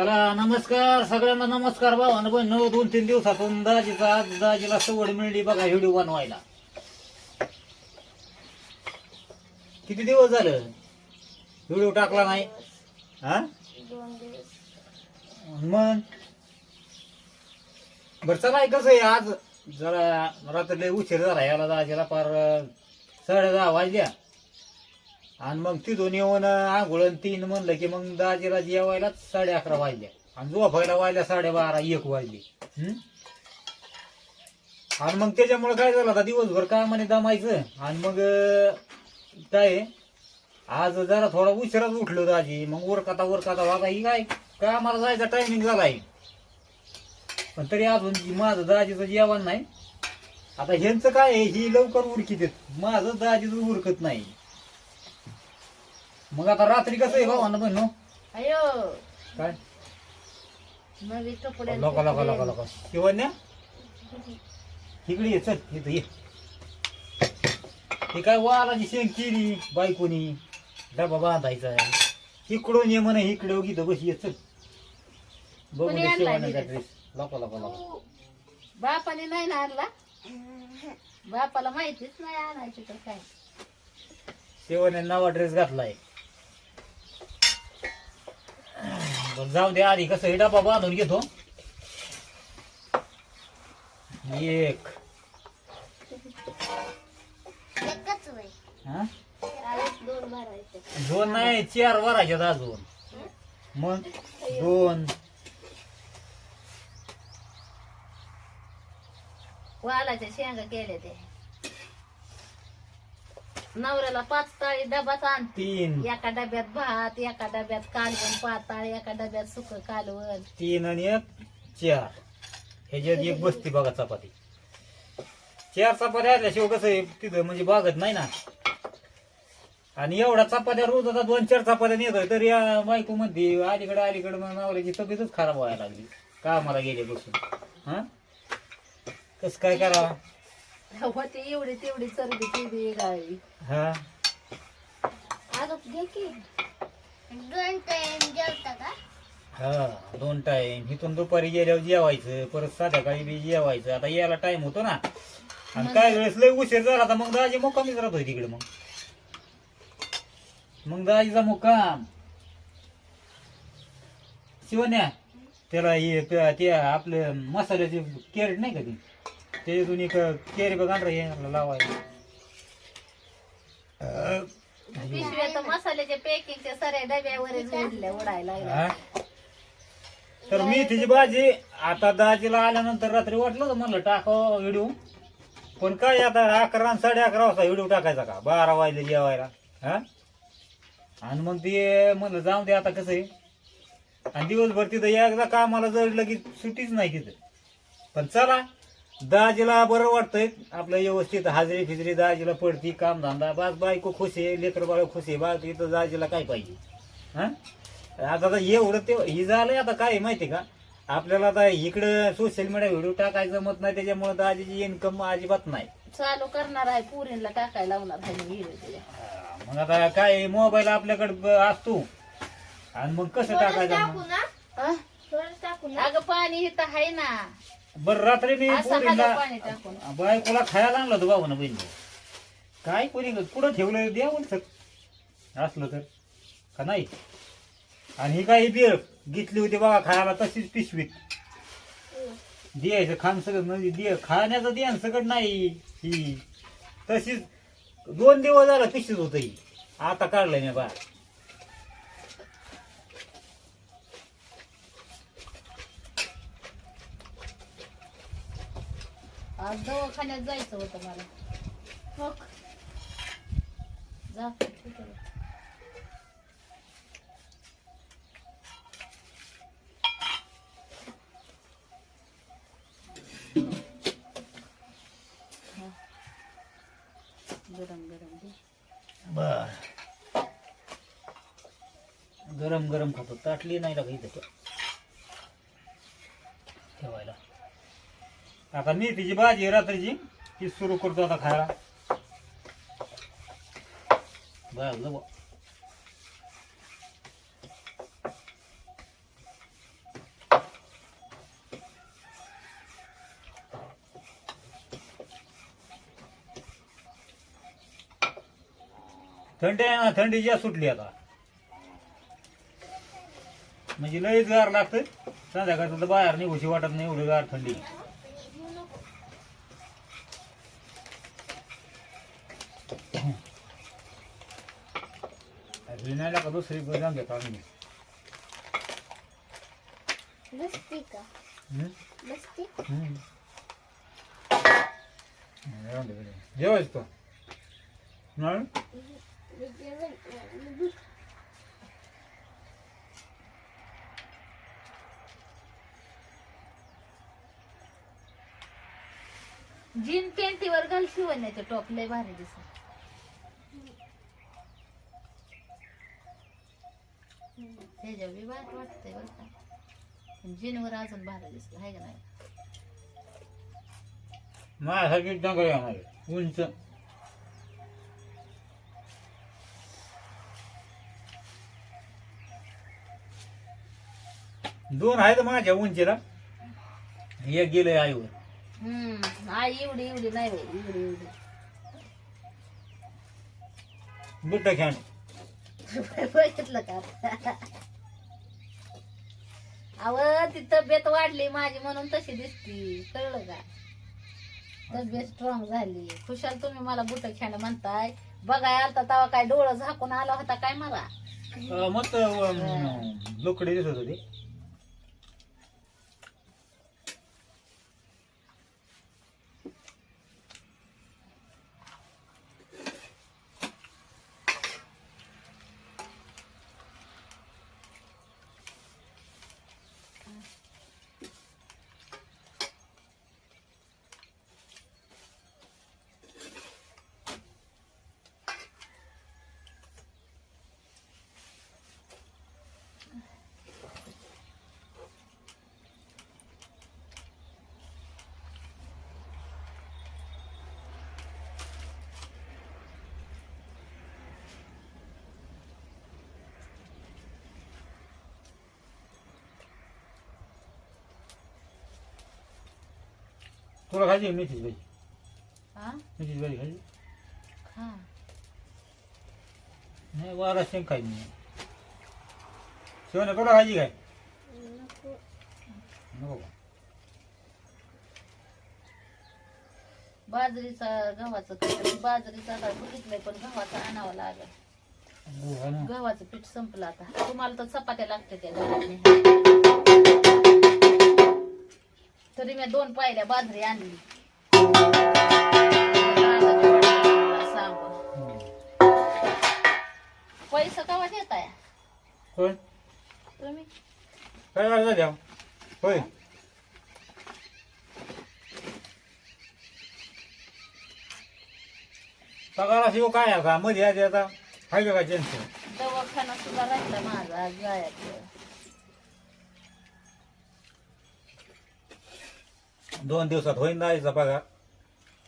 चला नमस्कार सगळ्यांना नमस्कार भावा पण नऊ दोन तीन दिवसातून दाजीचा आज दाजीला सवड मिळली बघा व्हिडिओ बनवायला. किती दिवस झालं? व्हिडिओ टाकला नाही? हा? मग? बर चला कसं आहे आज? जरा रात्री लय उशीर झाला याला दाजीला पार साडे दहा वाजल्या. आणि मग तिथून येऊन आंघोळ आणि तीन म्हणलं की मग दाजीराजी जेवायला साडे अकरा वाजल्या आणि झोपायला वाजल्या साडेबारा एक वाजली. हम्म? आणि मग त्याच्यामुळे काय झालं आता दिवसभर कामाने दमायचं. आणि मग काय आहे, आज जरा थोडा उशिराच उठलो दाजी. मग उरकाता उरकाता वागा ही काय कामाला जायचा टायमिंग झालाय. पण तरी अजून माझं दाजीचं जेवण नाही. आता ह्यांचं काय आहे, ही लवकर उरकीत माझं दाजीचं उरकत नाही. मग आता रात्री कसं आहे भावानं बहिण अयो. काय? नवी कपडे लोका लोका लोका लोका शिवण्या? इकडे ये चल इथं ये. हे काय वालाची शेंग केली बायकोनी डबा बांधायचा इकडून ये म्हणे इकडे इथं बस ये चल. बघू कोणी आणलाय शिवण्याचा? ड्रेस लोका लोका लोका बापाने नाही ना आणला? बापाला माहितीच नाही आणायची तर काय. शिवण्याने नवा ड्रेस घातलाय. जाऊ दे आधी कसं हे डबा बांधून घेतो. एक. एकच वय. हा? त्यावेळेस दोन भरायचे. दोन नाही चार भरायच्यात अजून. मग दोन. वालाच्या शेंगा केले ते. नवऱ्याला पाच ताळी डबाच आण. तीन. एका डब्यात भात एका डब्यात कालवण पाताळ एका डब्यात सुक कालवण. तीन आणि एक चार. ह्याच्यात एक बसती बघा चपाती. चार चपात्या आल्याशिवाय कसं आहे तिथं म्हणजे बागत नाही ना. आणि एवढा चपात्या रोज आता दोन चार चपात्या नेतोय तर या बायको मध्ये अलीकडे अलीकडे मग नवऱ्याची तब्येतच खराब व्हायला लागली. कामाला गेल्यापासून. हा? कस काय करावा होती एवढी तेवढी चरबी तेवढी गावी हा? अगं घे की. दोन टाइम जेवता का? हा दोन टाइम इथून दुपारी गेल्यावर जेवायचं परत संध्याकाळी बी जेवायचं. आता यायला टाइम होतो ना. आणि काय वेळेस लय उशीर झाला तर मग दाजी मुक्कामीच राहतोय तिकडे मग. मग दाजीचा मुक्काम. शिवण्या त्याला हे ते आपले मसाल्याचे कॅरेट नाही का ते? त्याच्यातून एक कॅरी बघ हे लावायला. पिशव्या तर मसाल्याच्या पॅकिंगच्या सऱ्या डब्यावरच उडल्या उडायला लागल्या. हा? तर मी तिची भाजी आता दाजीला आल्यानंतर रात्री वाटलं होतं म्हणलं टाकावं व्हिडिओ. पण काय आता अकरा आणि साडे अकरा वाजता व्हिडिओ टाकायचा का? बारा वाजले जेवायला. हा? आणि मग ते म्हणलं जाऊ दे आता कसं आहे? आणि दिवसभर तिथं एकदा कामाला जडलं की सुट्टीच नाही तिथं. पण चला दाजीला बरं वाटतंय आपलं व्यवस्थित हाजरी फिजरी दाजीला पडती काम धंदा बास बायको खुश आहे लेकर बाळ खुश आहे बा तिथं दाजीला काय पाहिजे? हा? आता तर एवढं ते ही झालंय आता काय माहिती का? आपल्याला आता इकडं सोशल मीडिया व्हिडिओ टाकायचं मत नाही त्याच्यामुळे दाजीची इन्कम अजिबात नाही. चालू करणार आहे पुरीला टाकायला लावणार आहे मी व्हिडिओ तुझ्या हा, मग आता काय मोबाईल आपल्याकडे असतो. आणि मग कसं टाकायचं टाकू मग? ना. हा? थोडं टाकू ना. अगं पाणी इथं आहे ना. बरं रात्री मी असं पोरीला हलव पाणी टाकून. बायकोला खायला आणलं होतं बाबा बहिणी काय कोणी कुठं ठेवलं द्या म्हणत असलं तर. का नाही? आणि ही काही बेळ घेतली होती बघा खायला तशीच पिशवीत. द्यायचं खान सगळं म्हणजे दे खाण्याचं द्या सगळं नाही ही. तशीच दोन दिवस झाला पिशवीत होत ही. आता काढलंय मी बा आज दवाखान्यात जायचं होतं मला. हो जा. हा. गरम गरम दे. बर. गरम गरम खातो. ताटली नाही लागा इथं. आता मी तिची भाजी रात्रीची. ती सुरू करतो आता खायला. बरं थंडी आहे ना थंडी सुटली आता. म्हणजे लयच गार लागत संध्याकाळचं तर बाहेर निघूशी वाटत नाही एवढी गार थंडी. विनायला का दुसरी जाऊन घेतो आम्ही बसती का हम्म? बसती हम्म. दे. जेवायचं तो नाही जीन पॅन्टीवर घाल शिवण्याचे टॉप लय भारी दिसत त्याच्या बी वाटतंय बरं का. पण जीनवर अजून भारी दिसलं आहे का नाही? माझ्यासाठी डोंगर आम्हाला उंच. दोन आहेत माझ्या उंचीला. एक गेलंय आईवर. हम्म आई एवढी एवढी नाही बाई एवढी एवढी. बुट्ट खेळ बघितलं का? अव ती तब्येत वाढली माझी म्हणून तशी दिसती. कळलं का? तब्येत स्ट्रॉंग झाली. खुशाल तुम्ही मला बुट खेळ म्हणताय. बघाय आलता तेव्हा काय डोळं झाकून आला होता काय मला? मस्त लोकडे दिसत होती. तुला खायची मेथीची भाजी? हा? मेथीची भाजी खायची? खा नाही वारा शेंग खायची नाही. शिवण्या तुला खायची काय? नको. का? बाजरीचा गव्हाचं पीठ बाजरीचा आता बघितलंय पण गव्हाचं आणावं लागेल. हो, ना. गव्हाचं पीठ संपलं आता. तुम्हाला तर चपात्या लागते त्या तरी मी दोन पायल्या बाजरी आणली. पैसा कवा देताय? कोण तुम्ही? काय द्या होय. पगार शिव काय मध्ये आहे ते आता. हाय का टेन्शन दवाखाना सुद्धा राहिला माझा आज जायचं. दोन दिवसात होईन जायचा पगार.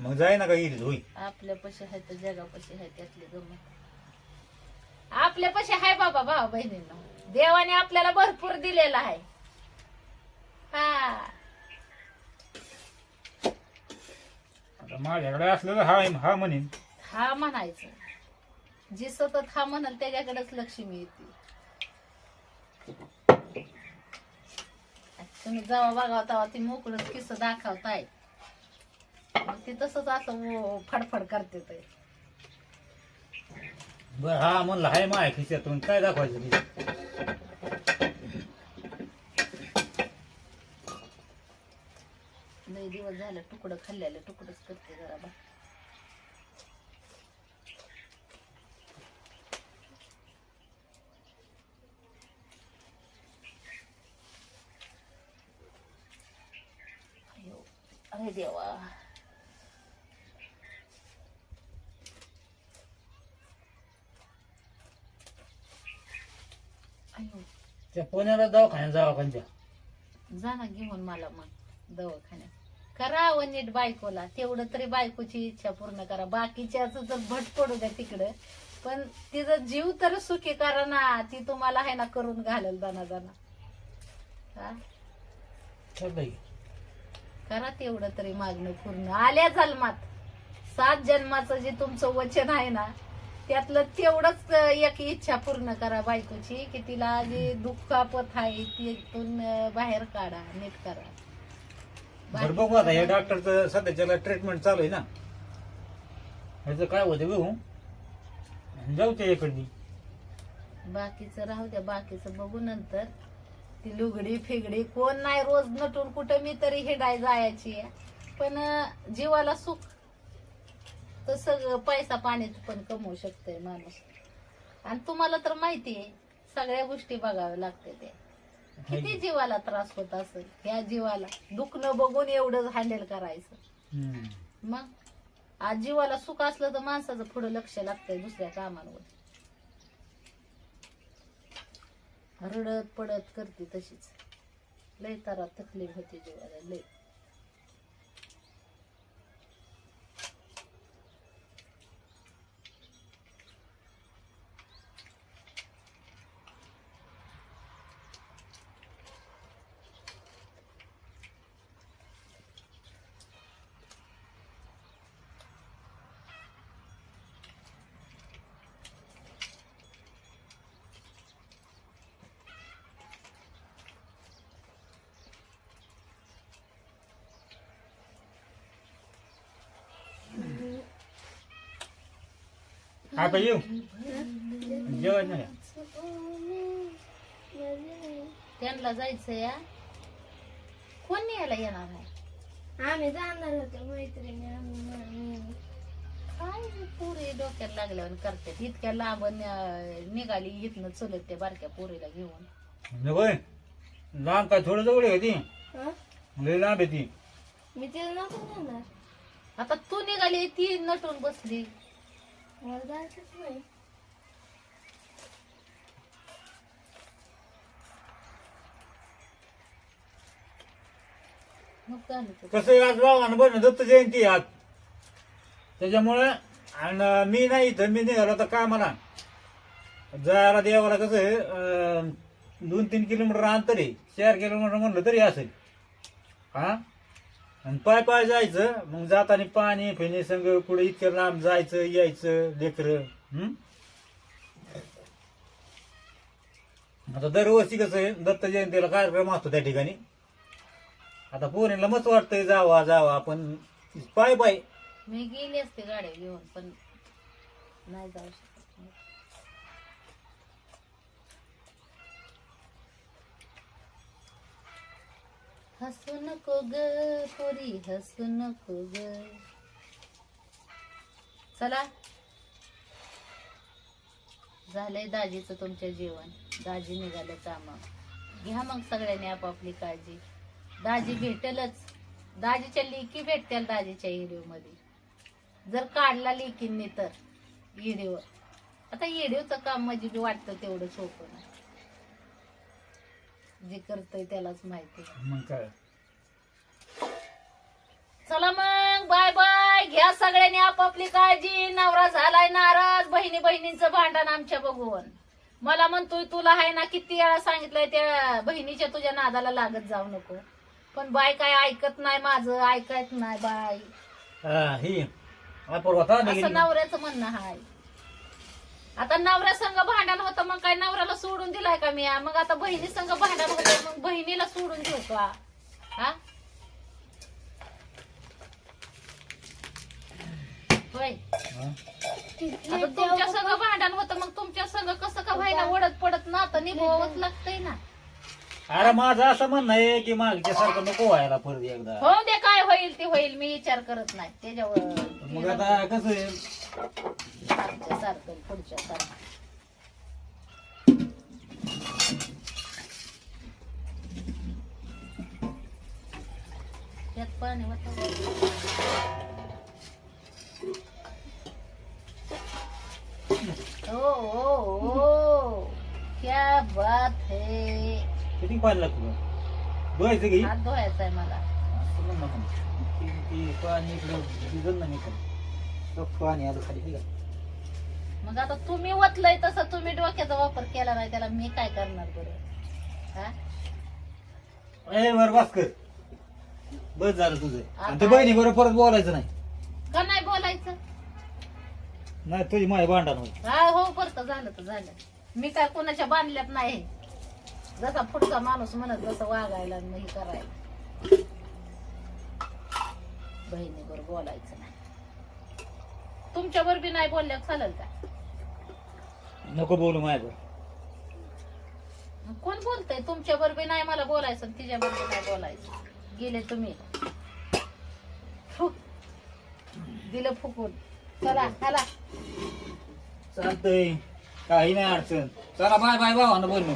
मग जाय ना का येईल होईल आपल्या पशी आहे तर जगापाशी आहे त्यातली गमत आपल्या पशी आहे बाबा भाऊ बहिणींना. देवाने आपल्याला भरपूर दिलेला आहे. हा. आता माझ्याकडे असलं तर हा हा म्हणेन. हा म्हणायचं. जी सतत हा म्हणाल त्याच्याकडेच लक्ष्मी येते. तुम्ही जेव्हा बघाव तेव्हा ती मोकळं किस दाखवताय. ती तसंच असं फडफड करते ते. बर हा म्हणलं हाय माय खिशातून काय दाखवायचं लई दिवस झालं तुकडं खाल्लेलं तुकडच करते जरा बा अयो, अरे देवा अयो त्या पुण्याला दवाखान्यात जावा कोणत्या जा ना घेऊन मला मग दवाखान्यात. करावं नीट बायकोला. तेवढं तरी बायकोची इच्छा पूर्ण करा. बाकीच्याच जर भट पडू द्या तिकडं पण तिचा जीव तर सुखी करा ना. ती तुम्हाला आहे ना करून घालेल दाना दाना. हा? की. करा तेवढं तरी मागणं पूर्ण. आल्या जन्मात. सात जन्माचं जे तुमचं वचन आहे ना त्यातलं तेवढंच एक इच्छा पूर्ण करा बायकोची की तिला जी दुःखापत आहे तिथून बाहेर काढा नीट करा. बरं बघू आता हे डॉक्टरचं सध्याच्याला ट्रीटमेंट चालू आहे ना. ह्याचं काय होतं बघू. जाऊ त्या इकडनी बाकीचं राहू द्या बाकीचं बघू नंतर. ती लुगडी फिगडी कोण नाही रोज नटून कुठं मी तरी हिडाय जायची. पण अं, जीवाला सुख तसं पैसा पाण्यात पण कमवू शकतोय माणूस. आणि तुम्हाला तर माहिती आहे सगळ्या गोष्टी बघाव्या लागते ते. किती जीवाला त्रास होत असेल ह्या जीवाला. दुखणं बघून एवढं हँडल करायचं. मग आज जीवाला सुख असलं तर माणसाचं पुढे लक्ष लागतंय दुसऱ्या कामांवर. रडत पडत करते तशीच. लय तारा तकलीफ होती जीवाला लय. आता येऊ. जेवायचं नाही. त्यांना जायचं या कोण यायला येणार आहे? आम्ही जाणार होतो मैत्रिणी आम्ही- काय पोरी डोक्यात लागल्यावर करतात? इतक्या लांब निघाली इथनं चलत त्या बारक्या पोरीला घेऊन. होय लांब काय थोडं जवळ होती हं? लय लांब आहे ती. मी तिला नको जाणार आता तू निघाली ती नटून बसली. मला नाही मग कसं आहे, आज बाबानं बरं दत्त जयंती आहे आज? त्याच्यामुळे आणि मी नाही इथं मी निघालो तर काय म्हणा जरा देवाला कसं आहे अं, दोन तीन किलोमीटर अंतर आहे. चार किलोमीटर म्हणलं तरी असेल. हा? आणि पाय पाय जायचं मग जाताना पाणी फिणी संग कुठे इतकं लांब जायचं यायचं लेकर आता दरवर्षी कसं आहे दत्त जयंतीला कार्यक्रम असतो त्या ठिकाणी. आता पोरीला मस्त वाटतंय जावा जावा आपण पाय पाय. मी गेली असते गाड्या घेऊन पण नाही जाऊ शकत मी. हसू नको ग पोरी हसू नको ग. चला. झालंय दाजीचं तुमच्या जेवण. दाजी निघालं कामा घ्या मग सगळ्यांनी आपापली काळजी. दाजी भेटेलच. दाजीच्या लेकी भेटतील दाजीच्या व्हिडिओमध्ये जर काढला लेकींनी तर व्हिडिओ आता व्हिडिओचं काम म्हणजे बी वाटतं तेवढं सोपं जे करतय त्यालाच माहिती. मग काय? चला मग बाय बाय. घ्या सगळ्यांनी आपापली काळजी. नवरा झालाय नाराज. बहिणी बहिणींचं भांडण आमच्या बघून. मला म्हणतोय तुला आहे ना किती वेळा सांगितलंय त्या बहिणीच्या तुझ्या नादाला लागत जाऊ नको. पण बाय काय ऐकत नाही माझं. ऐकत नाही बाय. हा, ही. असं? नवऱ्याचं म्हणणं हाय. आता नवऱ्या संघ भांडण होतं मग काय नवऱ्याला सोडून दिलाय का मी? मग आता बहिणी संघ भांडण होतं मग बहिणीला सोडून देऊ का? हा? हा? तुमच्या संघ भांडण होतं मग तुमच्या संघ कसं का व्हायला ओढत पडत ना तर निभवावंच लागतंय ना. अरे माझं असं म्हणणं आहे की मागच्या सारखं नको व्हायला परत एकदा. हो दे काय होईल ते होईल मी विचार करत नाही त्याच्यावर. मग आता कसं आहे सारखं पुढच्या सारखं. त्यात पाणी. ओ ओ ओ क्या बात है. किती पाणी लागतं धुवायचं की? हात धुवायचा आहे मला. असं म्हणू नका. ती- ती पाणी इकडं भिजल ना मी पण. तो पाणी आलं खाली ठीक आहे मग आता तुम्ही वतलंय तसं तुम्ही डोक्याचा वापर केला नाही त्याला मी काय करणार बरं? हा? ए बर बस कर. बस झालं तुझं. आणि ते बहिणी बरोबर परत बोलायचं नाही. का नाही बोलायचं? नाही तुझी माय भांडण होईल. हा हो बरं झालं तर झालं. मी काय कोणाच्या बांधल्यात नाही. जसा पुढचा माणूस म्हणत जसं वागायला आणि मग हे करायला. बहिणीवर बोलायचं नाही. तुमच्यावर बी नाही बोलल्या चालेल का? नको बोलू माझ्यावर कोण बोलतय? तुमच्यावर बी नाही मला बोलायचं आणि तिच्यावर बी नाही बोलायचं. गेले तुम्ही. फुक. दिलं फुकून. चला चला. चालतंय. काही नाही अडचण. चला बाय बाय भावानं बोलणं